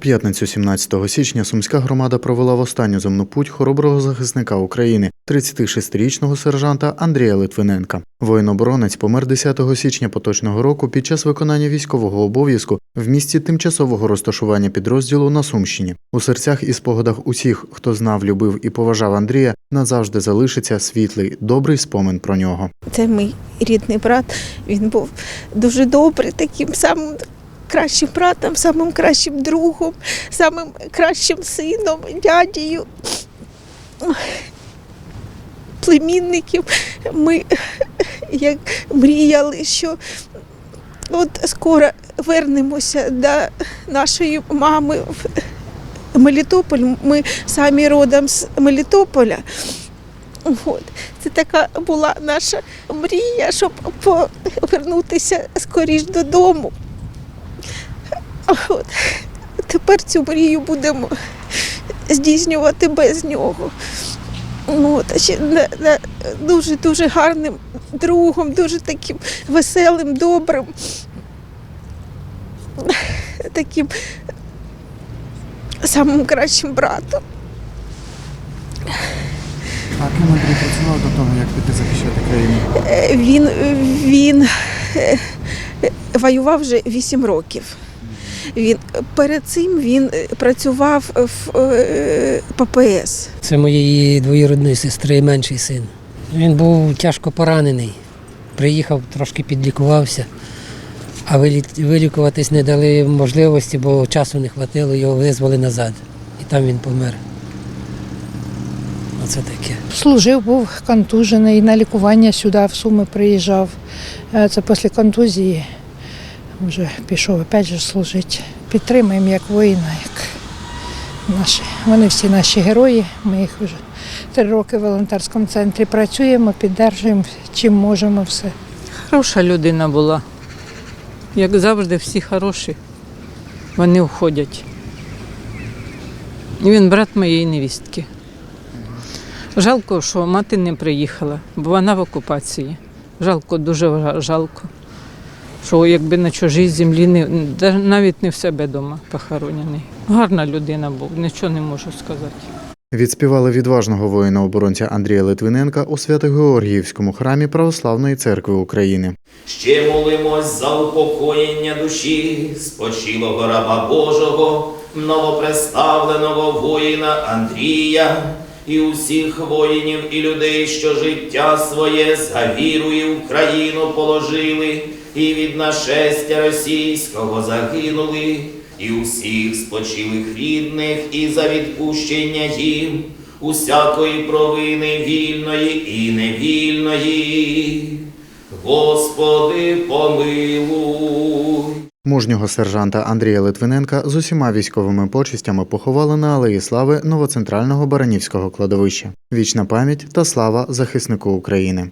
П'ятницю 17 січня Сумська громада провела в останню земну путь хороброго захисника України, 36-річного сержанта Андрія Литвиненка. Воїн-оборонець помер 10 січня поточного року під час виконання військового обов'язку в місті тимчасового розташування підрозділу на Сумщині. У серцях і спогадах усіх, хто знав, любив і поважав Андрія, назавжди залишиться світлий, добрий спомин про нього. Це мій рідний брат. Він був дуже добрий, таким самим кращим братом, самим кращим другом, самим кращим сином, дядею, племінників. Ми як мріяли, що от скоро вернемося до нашої мами в Мелітополь. Ми самі родом з Мелітополя. От. Це така була наша мрія, щоб повернутися скоріш додому. От. Тепер цю мрію будемо здійснювати без нього. Ну, От, а ще на- дуже-дуже гарним другом, дуже таким веселим, добрим, таким самим кращим братом. А ким Андрій працював до того, як піти захищати країну? Е, Він, він е, воював вже 8 років. Він, перед цим він е, працював в е, ППС. Це моєї двоюродної сестри менший син. Він був тяжко поранений. Приїхав, трошки підлікувався, а вилікуватись не дали можливості, бо часу не вистачило, його визвали назад. І там він помер. Оце таке. Служив, був контужений, на лікування сюди в Суми приїжджав. Е, Це після контузії вже пішов опять же служити. Підтримуємо як воїна, як наші. Вони всі наші герої. Ми їх вже три роки в волонтерському центрі працюємо, піддержуємо, чим можемо все. Хороша людина була. Як завжди, всі хороші. Вони входять. Він брат моєї невістки. Жалко, що мати не приїхала, бо вона в окупації. Жалко, дуже жалко. Що якби на чужій землі не, навіть не в себе вдома похоронений. Гарна людина був, нічого не можу сказати. Відспівали відважного воїна-оборонця Андрія Литвиненка у Свято-Георгіївському храмі Православної церкви України. Ще молимось за упокоєння душі спочилого раба Божого, новопреставленого воїна Андрія і усіх воїнів і людей, що життя своє за вірою в країну положили, і від нашестя російського загинули, і усіх спочилих рідних, і за відпущення їм усякої провини вільної і невільної. Господи, помилуй. Мужнього сержанта Андрія Литвиненка з усіма військовими почистями поховали на Алеї Слави новоцентрального Баранівського кладовища. Вічна пам'ять та слава захиснику України.